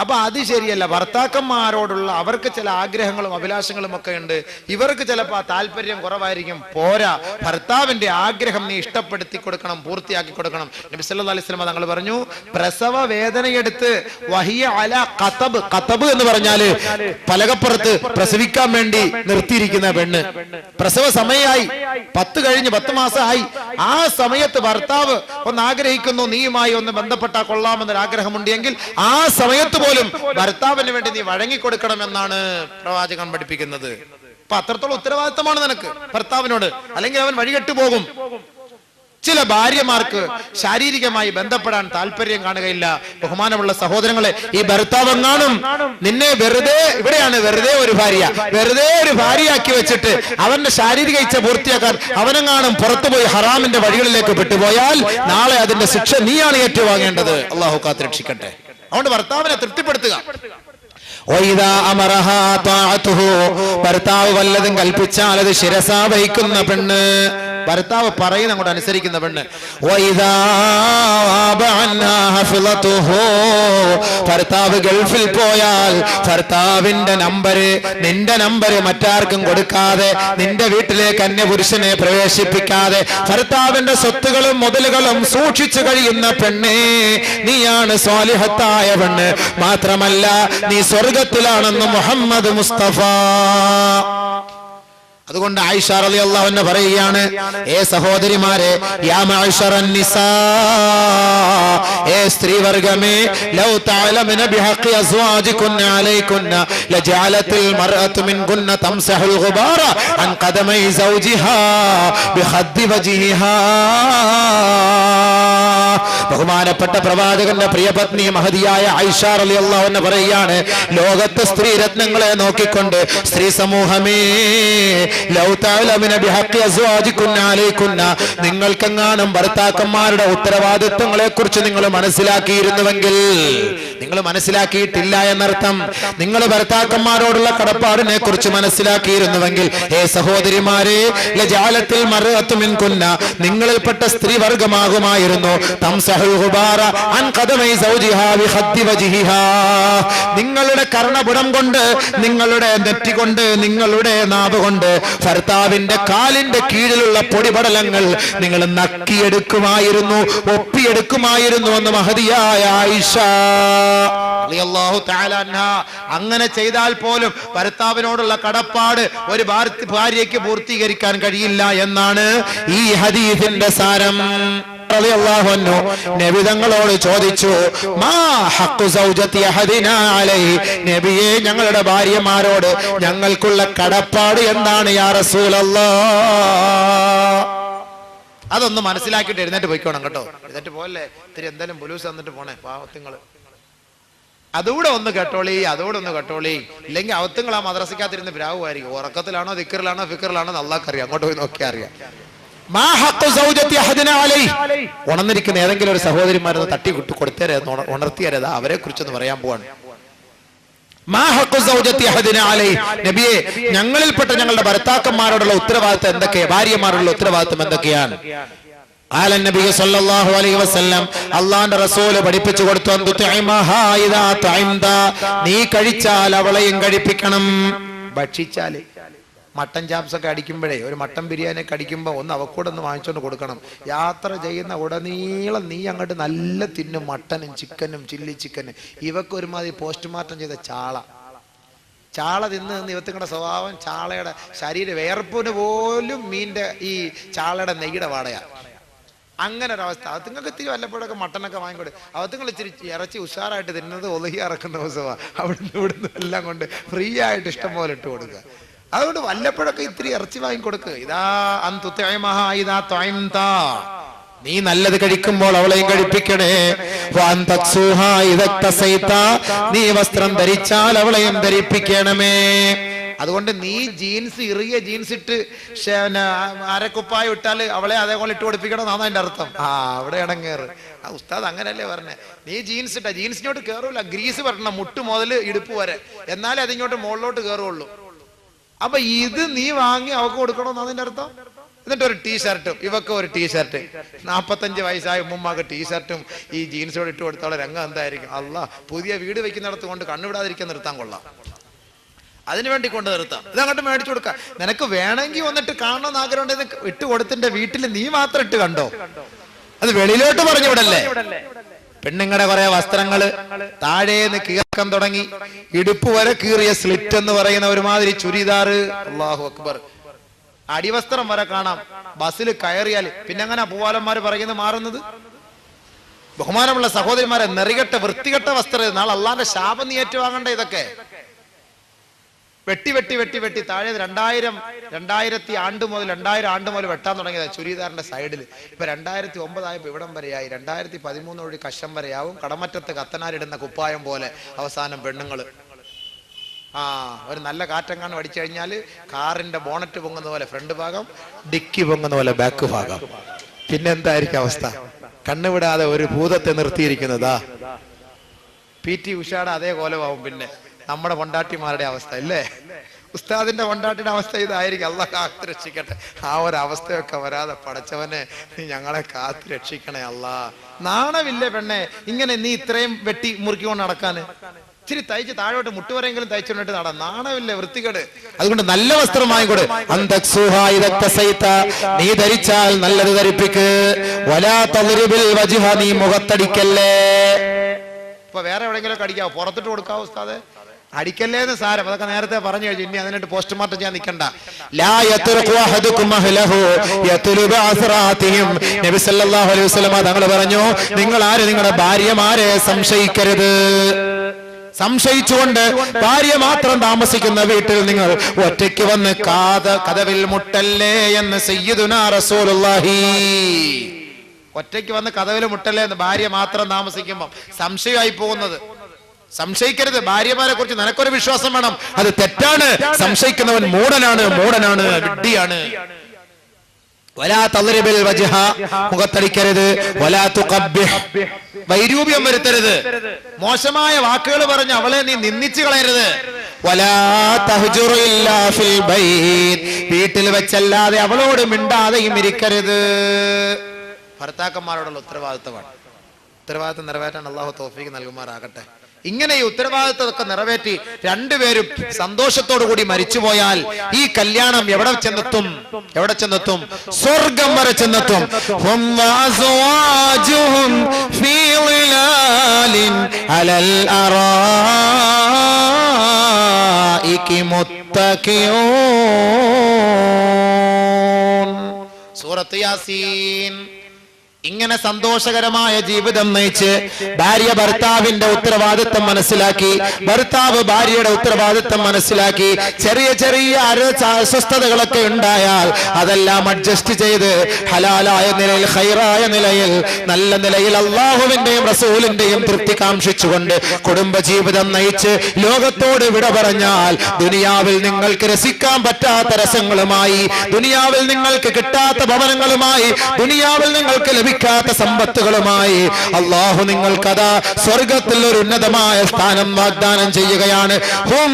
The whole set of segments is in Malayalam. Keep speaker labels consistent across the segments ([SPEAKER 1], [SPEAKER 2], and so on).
[SPEAKER 1] അപ്പൊ അത് ശരിയല്ല. ഭർത്താക്കന്മാരോടുള്ള അവർക്ക് ചില ആഗ്രഹങ്ങളും അഭിലാഷങ്ങളും ഒക്കെ ഉണ്ട്. ഇവർക്ക് ചിലപ്പോൾ താല്പര്യം കുറവായിരിക്കും. പോരാ. ഭർത്താവിന്റെ ആഗ്രഹം നീ ഇഷ്ടപ്പെടുത്തി കൊടുക്കണം പൂർത്തിയാക്കി കൊടുക്കണം. നബി അലൈഹി വസല്ലം തങ്ങൾ പറഞ്ഞു പ്രസവ വേദനയെടുത്ത് വഹിയ അല കതബ് കതബ് എന്ന് പറഞ്ഞാൽ പലകപ്പുറത്ത് പ്രസവിക്കാൻ വേണ്ടി നിർത്തിയിരിക്കുന്ന പെണ്ണ്. പ്രസവ സമയമായി. പത്ത് കഴിഞ്ഞ് പത്ത് മാസമായി. ആ സമയത്ത് ഭർത്താവ് ഒന്ന് ആഗ്രഹിക്കുന്നു നീയുമായി ഒന്ന് ബന്ധപ്പെട്ടാൽ കൊള്ളാമെന്നൊരു ആഗ്രഹമുണ്ടെങ്കിൽ ആ സമയത്ത് പോലും ഭർത്താവിന് വേണ്ടി നീ വഴങ്ങി കൊടുക്കണമെന്നാണ് പ്രവാചകൻ പഠിപ്പിക്കുന്നത്. അപ്പൊ അത്രത്തോളം ഉത്തരവാദിത്തമാണ് നിനക്ക്. ഭർത്താവിനോട് അല്ലെങ്കിൽ അവൻ വഴികെട്ടു പോകും. ചില ഭാര്യമാർക്ക് ശാരീരികമായി ബന്ധപ്പെടാൻ താല്പര്യം കാണുകയില്ല. ബഹുമാനമുള്ള സഹോദരങ്ങളെ ഈ ഭർത്താവ് എങ്ങാനും നിന്നെ വെറുതെ ഇവിടെയാണ് വെറുതെ ഒരു ഭാര്യ. വെറുതെ ഒരു ഭാര്യയാക്കി വെച്ചിട്ട് അവന്റെ ശാരീരിക ഇച്ഛ പൂർത്തിയാക്കാൻ അവനെങ്ങാനും പുറത്തുപോയി ഹറാമിന്റെ വഴികളിലേക്ക് പെട്ടുപോയാൽ നാളെ അതിന്റെ ശിക്ഷ നീയാണ് ഏറ്റുവാങ്ങേണ്ടത്. അള്ളാഹു കാത്തിരക്ഷിക്കട്ടെ. അതുകൊണ്ട് ഭർത്താവിനെ തൃപ്തിപ്പെടുത്തുക. ഭർത്താവ് വല്ലതും കൽപ്പിച്ചാൽ അത് ശിരസാ വഹിക്കുന്ന പെണ്ണ് ഭർത്താവ് പറയുന്ന അങ്ങോട്ട് അനുസരിക്കുന്ന പെണ്ണ്. ഭർത്താവ് ഗൾഫിൽ പോയാൽ ഭർത്താവിന്റെ നമ്പര് നിന്റെ നമ്പര് മറ്റാർക്കും കൊടുക്കാതെ നിന്റെ വീട്ടിലേക്ക് അന്യപുരുഷനെ പ്രവേശിപ്പിക്കാതെ ഭർത്താവിന്റെ സ്വത്തുകളും മുതലുകളും സൂക്ഷിച്ചു കഴിയുന്ന പെണ്ണേ നീയാണ് സ്വാലിഹത്തായ പെണ്ണ്. മാത്രമല്ല നീ സ്വർഗത്തിലാണെന്ന് മുഹമ്മദ് മുസ്തഫ. അതുകൊണ്ട് ആയിഷ റളിയല്ലാഹു അൻഹ പറയുകയാണ് ഏ സഹോദരിമാരെ ഏ സ്ത്രീവർഗമേ ലൗ തഅലമന ബിഹഖി തംസഹുൽ അൻ ഖദമൈ ബഹുമാനപ്പെട്ട പ്രവാചകന്റെ പ്രിയപത്നി മഹതിയായ ഐഷ റളിയല്ലാഹു അൻഹ പറയുകയാണ് ലോകത്തെ സ്ത്രീ രത്നങ്ങളെ നോക്കിക്കൊണ്ട് സ്ത്രീ സമൂഹമേ നിങ്ങൾക്കെങ്ങാനും ഭർത്താക്കന്മാരുടെ ഉത്തരവാദിത്വങ്ങളെ കുറിച്ച് നിങ്ങൾ മനസ്സിലാക്കിയിരുന്നുവെങ്കിൽ നിങ്ങൾ മനസ്സിലാക്കിയിട്ടില്ല എന്നർത്ഥം. നിങ്ങൾ ഭർത്താക്കന്മാരോടുള്ള കടപ്പാടിനെ കുറിച്ച് മനസ്സിലാക്കിയിരുന്നുവെങ്കിൽ ഏ സഹോദരിമാരെ ലജാലത്തിൽ മറുഅത്തു മിൻകുന്ന നിങ്ങളിൽപ്പെട്ട സ്ത്രീ വർഗമാകുമായിരുന്നു നിങ്ങളുടെ കർണപുടം കൊണ്ട് നിങ്ങളുടെ നെറ്റി കൊണ്ട് നിങ്ങളുടെ നാവ് കൊണ്ട് ഭർത്താവിന്റെ കാലിന്റെ കീഴിലുള്ള പൊടിപടലങ്ങൾ നിങ്ങൾ നക്കിയെടുക്കുമായിരുന്നു ഒപ്പിയെടുക്കുമായിരുന്നു എന്ന് മഹതിയായ ആയിഷ. അങ്ങനെ ചെയ്താൽ പോലും ഭർത്താവിനോടുള്ള കടപ്പാട് ഒരു ഭാര്യയ്ക്ക് പൂർത്തീകരിക്കാൻ കഴിയില്ല എന്നാണ് ഈ ഹദീസിന്റെ സാരം റളിയല്ലാഹു അൻഹു നബി തങ്ങളോട് ചോദിച്ചു മാ നബിയെ ഞങ്ങളുടെ ഭാര്യമാരോട് ഞങ്ങൾക്കുള്ള കടപ്പാട് എന്താണ് അതൊന്ന് മനസ്സിലാക്കിയിട്ട് എഴുന്നേറ്റ് പോയിക്കോണം കേട്ടോ. എഴുന്നേറ്റ് പോലെ ഇത്തിരി എന്തായാലും ബുലൂസ് തന്നിട്ട് പോണേ പാവത്തിങ്ങൾ അതുകൂടെ ഒന്ന് കേട്ടോളി അതുകൂടെ ഒന്ന് കേട്ടോളി. ഇല്ലെങ്കിൽ അവത്തുങ്ങൾ ആ മദ്രസക്കകത്തിരുന്ന് പ്രാവുമായിരിക്കും. ഉറക്കത്തിലാണോ ദിക്കറിലാണോ ഫിക്കറിലാണോ നല്ലാക്കറിയാം അങ്ങോട്ട് പോയി നോക്കിയാ അറിയാം. ഉണർന്നിരിക്കുന്ന ഏതെങ്കിലും ഒരു സഹോദരിമാരെ തട്ടി കുട്ടി കൊടുത്തേരെന്ന് ഉണർത്തിയരത്? അവരെ കുറിച്ചൊന്ന് പറയാൻ പോവാണ്. നബിയെ ഞങ്ങളിൽപ്പെട്ട ഞങ്ങളുടെ ഭർത്താക്കന്മാരോടുള്ള ഉത്തരവാദിത്തം എന്തൊക്കെയാ? ഭാര്യമാരോടുള്ള ഉത്തരവാദിത്തം എന്തൊക്കെയാണ്? ആലൻ നബി സല്ലല്ലാഹു അലൈഹി വസല്ലം അള്ളാന്റെ റസൂൽ പഠിപ്പിച്ചു കൊടുത്തു. നീ കഴിച്ചാൽ അവളെയും കഴിപ്പിക്കണം. ഭക്ഷിച്ചാൽ. മട്ടൻ ചാപ്സ് ഒക്കെ അടിക്കുമ്പോഴേ ഒരു മട്ടൻ ബിരിയാണി ഒക്കെ അടിക്കുമ്പോൾ ഒന്ന് അവക്കൂടെ ഒന്ന് വാങ്ങിച്ചുകൊണ്ട് കൊടുക്കണം. യാത്ര ചെയ്യുന്ന ഉടനീളം നീ അങ്ങോട്ട് നല്ല തിന്നും മട്ടനും ചിക്കനും ചില്ലി ചിക്കനും. ഇവക്ക് ഒരുമാതിരി പോസ്റ്റ്മോർട്ടം ചെയ്ത ചാള. ചാള തിന്ന് നിന്ന് ഇവത്തിങ്ങളുടെ സ്വഭാവം ചാളയുടെ ശരീര വേർപ്പിന് പോലും മീന്റെ ഈ ചാളയുടെ നെയ്യുടെ വാടയാ. അങ്ങനെ ഒരവസ്ഥ അവത്തുങ്ങൾക്ക് ഇത്തിരി വല്ലപ്പോഴൊക്കെ മട്ടനൊക്കെ വാങ്ങിക്കൊടു. അവത്തുങ്ങൾ ഇച്ചിരി ഇറച്ചി ഉഷാറായിട്ട് തിന്നുന്നത് ഒതുകി ഇറക്കുന്ന ദിവസമാണ് അവിടുന്ന് ഇവിടുന്ന് എല്ലാം കൊണ്ട് ഫ്രീ ആയിട്ട് ഇഷ്ടം പോലെ ഇട്ട് കൊടുക്കുക. അതുകൊണ്ട് വല്ലപ്പോഴൊക്കെ ഇത്തിരി ഇറച്ചി വാങ്ങിക്കൊടുക്കുക ഇതാ ഇതാ ത്വയംതാ നീ നല്ലത് കഴിക്കുമ്പോൾ അവളെയും കഴിപ്പിക്കണേ. നീ വസ്ത്രം ധരിച്ചാൽ അവളെയും ധരിപ്പിക്കണമേ. അതുകൊണ്ട് നീ ജീൻസ് ഇറിയ ജീൻസ് ഇട്ട് അരക്കുപ്പായ ഇട്ടാൽ അവളെ അതേപോലെ ഇട്ട് പഠിപ്പിക്കണം എന്നാണ് അതിന്റെ അർത്ഥം. ആ അവിടെ ഇടങ്ങേറ്. ആ ഉസ്താദ് അങ്ങനല്ലേ പറഞ്ഞേ. നീ ജീൻസ് ഇട്ട ജീൻസിനോട്ട് കയറൂല ഗ്രീസ് വരണം മുട്ട് മുതൽ ഇടുപ്പ് വരെ. എന്നാലേ അതിങ്ങോട്ട് മുകളിലോട്ട് കയറുള്ളൂ അപ്പൊ ഇത് നീ വാങ്ങി അവക്ക് കൊടുക്കണമെന്നാണ് അതിന്റെ അർത്ഥം? എന്നിട്ട് ഒരു ടീഷർട്ടും ഇവക്ക് ഒരു ടീഷർട്ട്. നാപ്പത്തഞ്ച് വയസ്സായ ഉമ്മമ്മക്ക് ടീഷർട്ടും ഈ ജീൻസോട് ഇട്ട് കൊടുത്തോളം രംഗം എന്തായിരിക്കും? അല്ല പുതിയ വീട് വെക്കുന്നിടത്ത് കൊണ്ട് കണ്ണുവിടാതിരിക്കാൻ നിർത്താൻ കൊള്ളാം. അതിനു വേണ്ടി കൊണ്ട് നിർത്താം. ഇതങ്ങോട്ട് മേടിച്ചു കൊടുക്കാം. നിനക്ക് വേണമെങ്കിൽ വന്നിട്ട് കാണണമെന്ന് ആഗ്രഹം ഇട്ട് കൊടുത്തിന്റെ വീട്ടിൽ നീ മാത്രം ഇട്ട് കണ്ടോ? അത് വെളിയിലോട്ട് പറഞ്ഞു വിടല്ലേ പെണ്ണുങ്ങളുടെ കുറെ വസ്ത്രങ്ങൾ താഴേന്ന് കീർക്കം തുടങ്ങി ഇടുപ്പ് വരെ കീറിയ സ്ലിറ്റ് എന്ന് പറയുന്ന ഒരുമാതിരി ചുരിദാറ്. അള്ളാഹു അക്ബർ. അടിവസ്ത്രം വരെ കാണാം. ബസ്സിൽ കയറിയാൽ പിന്നെ അങ്ങനെ പൂവാലന്മാര് പറയുന്നത് മാറുന്നത്? ബഹുമാനമുള്ള സഹോദരിമാരെ നെറികെട്ട വൃത്തികെട്ട വസ്ത്രം നാളെ അള്ളാന്റെ ശാപം നീ ഏറ്റുവാങ്ങണ്ട ഇതൊക്കെ? വെട്ടി വെട്ടി വെട്ടി വെട്ടി. താഴെ രണ്ടായിരം രണ്ടായിരത്തി ആണ്ട് മുതൽ രണ്ടായിരം ആണ്ട് മുതൽ വെട്ടാൻ തുടങ്ങിയത് ചുരിദാറിന്റെ സൈഡിൽ ഇപ്പൊ രണ്ടായിരത്തി ഒമ്പതായപ്പോ ഇവിടം വരെയായി. രണ്ടായിരത്തി പതിമൂന്ന് വഴി കഷം വരെയാവും. കടമറ്റത്ത് കത്തനാരിടുന്ന കുപ്പായം പോലെ അവസാനം പെണ്ണുങ്ങൾ ആ ഒരു നല്ല കാറ്റങ്ങാണ് അടിച്ചു കഴിഞ്ഞാൽ കാറിന്റെ ബോണറ്റ് പൊങ്ങുന്ന പോലെ ഫ്രണ്ട് ഭാഗം ഡിക്കി പൊങ്ങുന്ന പോലെ ബാക്ക് ഭാഗം. പിന്നെ എന്തായിരിക്കും അവസ്ഥ? കണ്ണുവിടാതെ ഒരു ഭൂതത്തെ നിർത്തിയിരിക്കുന്നതാ. പി ടി ഉഷാട അതേ കോലമാവും പിന്നെ. നമ്മുടെ പൊണ്ടാട്ടിമാരുടെ അവസ്ഥ അല്ലേ ഉസ്താദിന്റെ കൊണ്ടാട്ടിന്റെ അവസ്ഥ ഇതായിരിക്കും. അല്ല കാത്തു രക്ഷിക്കട്ടെ. ആ ഒരു അവസ്ഥയൊക്കെ വരാതെ പടച്ചവനെ നീ ഞങ്ങളെ കാത്തു രക്ഷിക്കണേ അല്ല. നാണമില്ലേ പെണ്ണെ ഇങ്ങനെ നീ ഇത്രയും വെട്ടി മുറുക്കിക്കൊണ്ട് നടക്കാന്? ഇച്ചിരി തയ്ച്ച് താഴോട്ട് മുട്ടുവരെങ്കിലും തയ്ച്ചുകൊണ്ടിട്ട് നട. നാണമില്ലേ വൃത്തികേട്? അതുകൊണ്ട് നല്ല വസ്ത്രമായി കൂടെ നീ ധരിച്ചാൽ നല്ലത് ധരിപ്പിക്ക്. വലാ നീ മുഖത്തടിക്കല്ലേ. ഇപ്പൊ വേറെ എവിടെയെങ്കിലും കടിക്കാവോ പുറത്തിട്ട് കൊടുക്കാവോ ഉസ്താദെ? അടിക്കല്ലേ എന്ന് സാരം. അതൊക്കെ നേരത്തെ പറഞ്ഞു കഴിഞ്ഞു. ഇനി അതിനായിട്ട് പോസ്റ്റ്മോർട്ടം ചെയ്യാൻ നിൽക്കണ്ട നബി സല്ലല്ലാഹു അലൈഹി തങ്ങൾ പറഞ്ഞു നിങ്ങൾ ആര്? നിങ്ങളുടെ ഭാര്യമാരെ സംശയിക്കരുത്. സംശയിച്ചുകൊണ്ട് ഭാര്യ മാത്രം താമസിക്കുന്ന വീട്ടിൽ നിങ്ങൾ ഒറ്റയ്ക്ക് വന്ന് കാത കഥവിൽ മുട്ടല്ലേ എന്ന് സയ്യിദുനാ റസൂലുള്ളാഹി. ഒറ്റയ്ക്ക് വന്ന് കഥവിൽ മുട്ടല്ലേ എന്ന് ഭാര്യ മാത്രം താമസിക്കുമ്പോൾ സംശയമായി പോകുന്നത്. സംശയിക്കരുത്. ഭാര്യമാരെ കുറിച്ച് നിനക്കൊരു വിശ്വാസം വേണം. അത് തെറ്റാണ്. സംശയിക്കുന്നവൻ മൂടനാണ് മൂടനാണ് വിഡ്ഢിയാണ്. മുഖത്തടിക്കരുത്. വൈരൂപ്യം വരുത്തരുത്. മോശമായ വാക്കുകൾ പറഞ്ഞ് അവളെ നീ നിന്ദിച്ചു കളയരുത്. വീട്ടിൽ വെച്ചല്ലാതെ അവളോട് മിണ്ടാതെയും ഇരിക്കരുത്. ഭർത്താക്കന്മാരോടുള്ള ഉത്തരവാദിത്തമാണ് ഉത്തരവാദിത്തം നിറവേറ്റാൻ അള്ളാഹു തോഫിക്ക് നൽകുമാറാകട്ടെ. ഇങ്ങനെ ഈ ഉത്തരവാദിത്തമൊക്കെ നിറവേറ്റി രണ്ടുപേരും സന്തോഷത്തോടു കൂടി മരിച്ചുപോയാൽ ഈ കല്യാണം എവിടെ ചെന്നെത്തും? എവിടെ ചെന്നെത്തും? സ്വർഗം വരെ ചെന്നെത്തും. അലൽ സൂറത്ത് യാസീൻ. ഇങ്ങനെ സന്തോഷകരമായ ജീവിതം നയിച്ച് ഭാര്യ ഭർത്താവിന്റെ ഉത്തരവാദിത്വം മനസ്സിലാക്കി ഭർത്താവ് ഭാര്യയുടെ ഉത്തരവാദിത്വം മനസ്സിലാക്കി ചെറിയ ചെറിയ അസ്വസ്ഥതകളൊക്കെ ഉണ്ടായാൽ അതെല്ലാം അഡ്ജസ്റ്റ് ചെയ്ത് ഹലാലായ നിലയിൽ ഹൈറായ നിലയിൽ നല്ല നിലയിൽ അള്ളാഹുവിന്റെയും റസൂലിന്റെയും തൃപ്തി കാംക്ഷിച്ചുകൊണ്ട് കുടുംബ ജീവിതം നയിച്ച് ലോകത്തോട് വിട പറഞ്ഞാൽ ദുനിയാവിൽ നിങ്ങൾക്ക് രസിക്കാൻ പറ്റാത്ത രസങ്ങളുമായി ദുനിയാവിൽ നിങ്ങൾക്ക് കിട്ടാത്ത ഭവനങ്ങളുമായി ദുനിയാവിൽ നിങ്ങൾക്ക് ലഭിക്കാത്ത സമ്പത്തുകളുമായി അള്ളാഹു നിങ്ങൾക്കതാ സ്വർഗത്തിൽ ഒരു ഉന്നതമായ സ്ഥാനം വാഗ്ദാനം ചെയ്യുകയാണ്. ഹും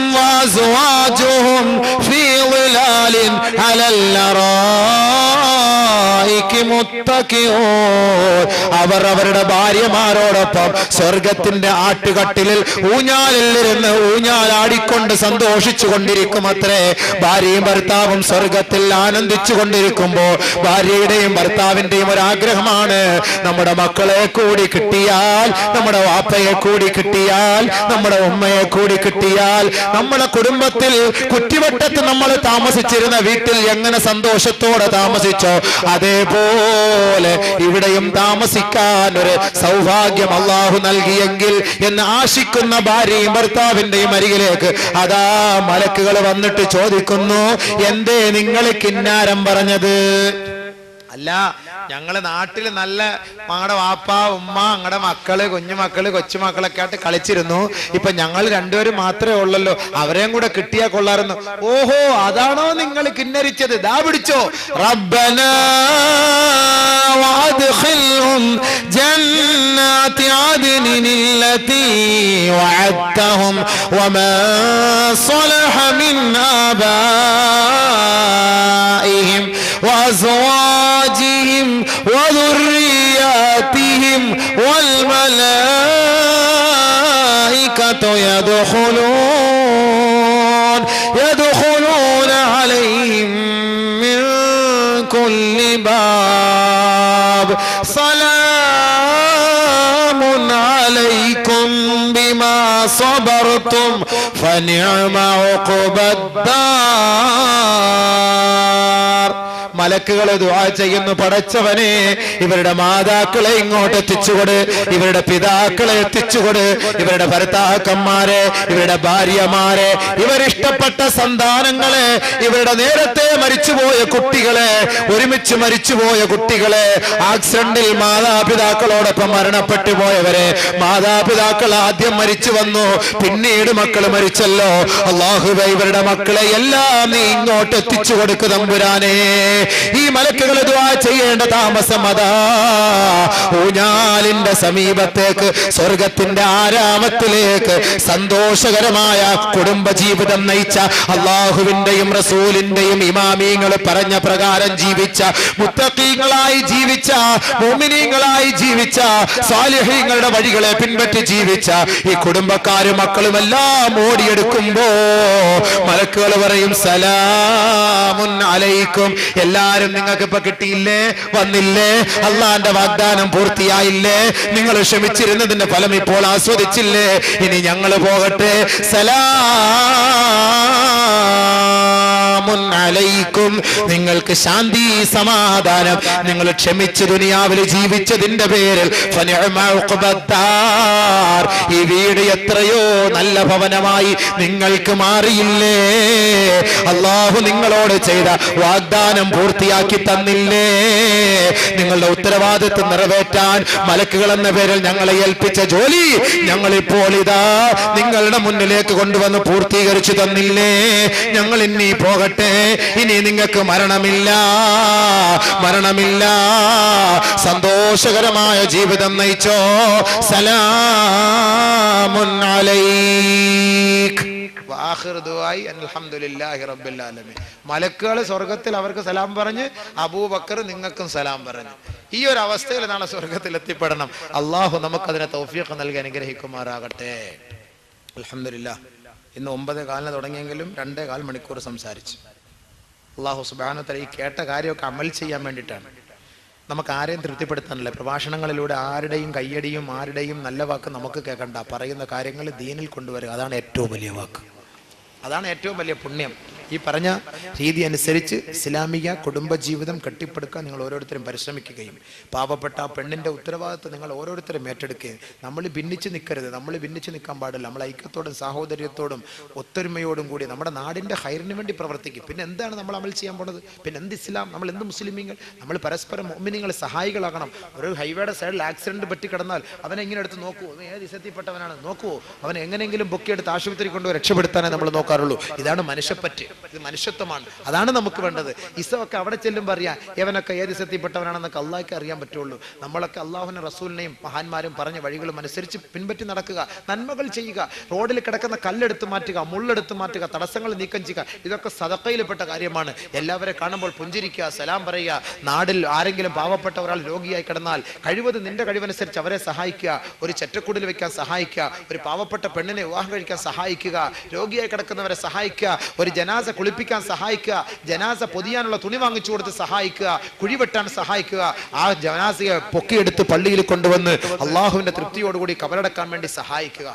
[SPEAKER 1] അവർ അവരുടെ ഭാര്യമാരോടൊപ്പം സ്വർഗത്തിന്റെ ആട്ടുകട്ടിലിൽ ഊഞ്ഞാലിൽ ഊഞ്ഞാലാടിക്കൊണ്ട് സന്തോഷിച്ചു കൊണ്ടിരിക്കും അത്രേ. ഭാര്യയും ഭർത്താവും സ്വർഗത്തിൽ ആനന്ദിച്ചു കൊണ്ടിരിക്കുമ്പോ ഭാര്യയുടെയും ഭർത്താവിന്റെയും ഒരാഗ്രഹമാണ് നമ്മുടെ മക്കളെ കൂടി കിട്ടിയാൽ നമ്മുടെ വാപ്പയെ കൂടി കിട്ടിയാൽ നമ്മുടെ ഉമ്മയെ കൂടി കിട്ടിയാൽ നമ്മുടെ കുടുംബത്തിൽ കുറ്റിവട്ടത്ത് നമ്മൾ താമസിച്ചിരുന്ന വീട്ടിൽ എങ്ങനെ സന്തോഷത്തോടെ താമസിച്ചോ അതേപോലെ ഇവിടെയും താമസിക്കാൻ ഒരു സൗഭാഗ്യം അള്ളാഹു നൽകിയെങ്കിൽ എന്ന് ആശിക്കുന്ന ഭാര്യയും ഭർത്താവിന്റെയും അരികിലേക്ക് അതാ മലക്കുകൾ വന്നിട്ട് ചോദിക്കുന്നു എന്തേ നിങ്ങൾ കിന്നാരം പറഞ്ഞത്? അല്ല ഞങ്ങള് നാട്ടില് നല്ല ഞങ്ങളുടെ വാപ്പ ഉമ്മ ഞങ്ങളുടെ മക്കള് കുഞ്ഞുമക്കള് കൊച്ചുമക്കളൊക്കെ ആയിട്ട് കളിച്ചിരുന്നു ഇപ്പൊ ഞങ്ങൾ രണ്ടുപേരും മാത്രമേ ഉള്ളല്ലോ അവരെയും കൂടെ കിട്ടിയാ കൊള്ളായിരുന്നു ഓഹോ അതാണോ നിങ്ങൾ കിന്നരിച്ചത് ദാ പിടിച്ചോ റബ്ബന وادخلهم جنات عدن التي وعدتهم وما صلح من آبائهم وأزواجهم وذرياتهم والملائكة يدخلون يدخلون عليهم من كل باب. سلام عليكم بما صبرتم فنعم عقبى الدار. മലക്കുകളെ ദുആ ചെയ്യുന്നു പടച്ചവനെ ഇവരുടെ മാതാക്കളെ ഇങ്ങോട്ട് എത്തിച്ചുകൊട് ഇവരുടെ പിതാക്കളെ എത്തിച്ചുകൊട് ഇവരുടെ ഭർത്താക്കന്മാരെ ഇവരുടെ ഭാര്യമാരെ ഇവരിഷ്ടപ്പെട്ട സന്താനങ്ങളെ ഇവരുടെ നേരത്തെ മരിച്ചുപോയ കുട്ടികളെ ഒരുമിച്ച് മരിച്ചുപോയ കുട്ടികളെ ആക്സിഡന്റിൽ മാതാപിതാക്കളോടൊപ്പം മരണപ്പെട്ടു പോയവരെ മാതാപിതാക്കൾ ആദ്യം മരിച്ചു വന്നു പിന്നീട് മക്കൾ മരിച്ചല്ലോ. അള്ളാഹുബ ഇവരുടെ മക്കളെ എല്ലാം നീ ഇങ്ങോട്ട് എത്തിച്ചു കൊടുക്കു തമ്പുരാനേ. ഈ മലക്കുകൾ ദുആ ചെയ്യേണ്ട താമസം അതാ. ഊഞ്ഞാലിന്റെ സമീപത്തേക്ക് സ്വർഗത്തിന്റെ ആരാമത്തിലേക്ക് സന്തോഷകരമായ കുടുംബ ജീവിതം നയിച്ച അള്ളാഹുവിന്റെയും റസൂലിന്റെയും ഇമാമീങ്ങൾ പറഞ്ഞ പ്രകാരം ജീവിച്ച മുത്തക്കീങ്ങളായി ജീവിച്ച മോമിനീങ്ങളായി ജീവിച്ച സാലിഹീങ്ങളുടെ വഴികളെ പിൻപറ്റി ജീവിച്ച ഈ കുടുംബക്കാരും മക്കളും എല്ലാം ഓടിയെടുക്കുമ്പോ മലക്കുകൾ പറയും സലാമുൻ അലൈക്കും. എല്ലാരും നിങ്ങൾക്ക് ഇപ്പൊ കിട്ടിയില്ലേ? വന്നില്ലേ? അള്ളാന്റെ വാഗ്ദാനം പൂർത്തിയായില്ലേ? നിങ്ങൾ ക്ഷമിച്ചിരുന്നതിന്റെ ഫലം ഇപ്പോൾ ആസ്വദിച്ചില്ലേ? ഇനി ഞങ്ങൾ പോകട്ടെ. സലാമുൻ അലൈക്കും. നിങ്ങൾക്ക് ശാന്തി സമാധാനം. നിങ്ങൾ ക്ഷമിച്ച് ദുനിയാവിൽ ജീവിച്ചതിന്റെ പേരിൽ. ഈ വീട് എത്രയോ നല്ല ഭവനമായി നിങ്ങൾക്ക് മാറിയില്ലേ? അള്ളാഹു നിങ്ങളോട് ചെയ്ത വാഗ്ദാനം പൂർത്തിയാക്കി തന്നില്ലേ? നിങ്ങളുടെ ഉത്തരവാദിത്വം നിറവേറ്റാൻ മലക്കുകൾ എന്ന പേരിൽ ഞങ്ങളെ ഏൽപ്പിച്ച ജോലി ഞങ്ങൾ ഇപ്പോൾ ഇതാ നിങ്ങളുടെ മുന്നിലേക്ക് കൊണ്ടുവന്ന് പൂർത്തീകരിച്ചു തന്നില്ലേ? ഞങ്ങൾ ഇനി പോകട്ടെ. ഇനി നിങ്ങൾക്ക് മരണമില്ല. മരണമില്ല. സന്തോഷകരമായ ജീവിതം നയിച്ചോ. സലാമുൻ അലൈക് വാഹിർ ദുആയി അൽഹംദുലില്ലാഹി റബ്ബിൽ ആലമീൻ. മലക്കുകൾ സ്വർഗത്തിൽ അവർക്ക് സലാം പറഞ്ഞ് അബൂബക്കർ നിങ്ങൾക്കും സലാം പറഞ്ഞു. ഈ ഒരു അവസ്ഥയിൽ നാളെ സ്വർഗത്തിൽ എത്തിപ്പെടണം. അള്ളാഹു നമുക്കതിനെ തൗഫീഖ് നൽകി അനുഗ്രഹിക്കുമാറാകട്ടെ. അലഹമില്ല ഇന്ന് ഒമ്പത് കാലിന് തുടങ്ങിയെങ്കിലും രണ്ടേ കാൽ മണിക്കൂർ സംസാരിച്ചു. അള്ളാഹു സുബാനത്തല ഈ കേട്ട കാര്യമൊക്കെ അമൽ ചെയ്യാൻ വേണ്ടിയിട്ടാണ്. നമുക്ക് ആരെയും തൃപ്തിപ്പെടുത്താനല്ല. പ്രഭാഷണങ്ങളിലൂടെ ആരുടെയും കയ്യടിയും ആരുടെയും നല്ല വാക്ക് നമുക്ക് കേൾക്കണ്ട. പറയുന്ന കാര്യങ്ങൾ ദീനിൽ കൊണ്ടുവരിക. അതാണ് ഏറ്റവും വലിയ വാക്ക്. അതാണ് ഏറ്റവും വലിയ പുണ്യം. ഈ പറഞ്ഞ രീതി അനുസരിച്ച് ഇസ്ലാമിക കുടുംബജീവിതം കെട്ടിപ്പടുക്കാൻ നിങ്ങൾ ഓരോരുത്തരും പരിശ്രമിക്കുകയും പാവപ്പെട്ട ആ പെണ്ണിന്റെ ഉത്തരവാദിത്വം നിങ്ങൾ ഓരോരുത്തരും ഏറ്റെടുക്കുകയും നമ്മൾ ഭിന്നിച്ച് നിൽക്കരുത് നമ്മൾ ഭിന്നിച്ച് നിൽക്കാൻ പാടില്ല നമ്മൾ ഐക്യത്തോടും സാഹോദര്യത്തോടും ഒത്തൊരുമയോടും കൂടി നമ്മുടെ നാടിന്റെ ഹൈറിന് വേണ്ടി പ്രവർത്തിക്കും. പിന്നെ എന്താണ് നമ്മൾ അമൽ ചെയ്യാൻ പോണത്? പിന്നെ എന്ത് ഇസ്ലാം? നമ്മൾ എന്ത് മുസ്ലിമീങ്ങൾ? നമ്മൾ പരസ്പരം മോമിനിങ്ങൾ സഹായികളാകണം. ഒരു ഹൈവേയുടെ സൈഡിൽ ആക്സിഡന്റ് പറ്റി കിടന്നാൽ അവനെ ഇങ്ങനെ എടുത്ത് നോക്കൂ. ഏത് ഇസത്തിൽപ്പെട്ടവനാണ് നോക്കൂ. അവൻ എങ്ങനെയെങ്കിലും ബുക്കിയെടുത്ത് ആശുപത്രി കൊണ്ടുപോയി രക്ഷപ്പെടുത്താനേ നമ്മൾ നോക്കാറുള്ളൂ. ഇതാണ് മനുഷ്യപ്പറ്റ്. ഇത് മനുഷ്യത്വമാണ്. അതാണ് നമുക്ക് വേണ്ടത്. ഇസമൊക്കെ അവിടെ ചെല്ലുമ്പോൾ അറിയാം ഇവനൊക്കെ ഏത് സത്യപ്പെട്ടവനാണെന്നൊക്കെ അള്ളാഹ്ക്ക് അറിയാൻ പറ്റുള്ളൂ. നമ്മളൊക്കെ അള്ളാഹുവിനെ റസൂലിനെയും മഹാന്മാരും പറഞ്ഞ വഴികളും അനുസരിച്ച് പിൻപറ്റി നടക്കുക നന്മകൾ ചെയ്യുക റോഡിൽ കിടക്കുന്ന കല്ലെടുത്ത് മാറ്റുക മുള്ളെടുത്ത് മാറ്റുക തടസ്സങ്ങൾ നീക്കം ചെയ്യുക ഇതൊക്കെ സതക്കയിൽപ്പെട്ട കാര്യമാണ്. എല്ലാവരെ കാണുമ്പോൾ പുഞ്ചിരിക്കുക സലാം പറയുക നാടിൽ ആരെങ്കിലും പാവപ്പെട്ട ഒരാൾ രോഗിയായി കിടന്നാൽ കഴിവത് നിന്റെ കഴിവനുസരിച്ച് അവരെ സഹായിക്കുക ഒരു ചെറ്റക്കൂടിൽ വെക്കാൻ സഹായിക്കുക ഒരു പാവപ്പെട്ട പെണ്ണിനെ വിവാഹം കഴിക്കാൻ സഹായിക്കുക രോഗിയായി കിടക്കുന്നവരെ സഹായിക്കുക ഒരു ജനാസ കുളിപ്പിക്കാൻ സഹായിക്കുക ജനാസ പൊതിയാനുള്ള തുണി വാങ്ങിച്ചു കൊടുത്ത് സഹായിക്കുക കുഴിവെട്ടാൻ സഹായിക്കുക ആ ജനാസയെ പൊക്കിയെടുത്ത് പള്ളിയിൽ കൊണ്ടുവന്ന് അള്ളാഹുവിന്റെ തൃപ്തിയോടുകൂടി കബറടക്കാൻ വേണ്ടി സഹായിക്കുക.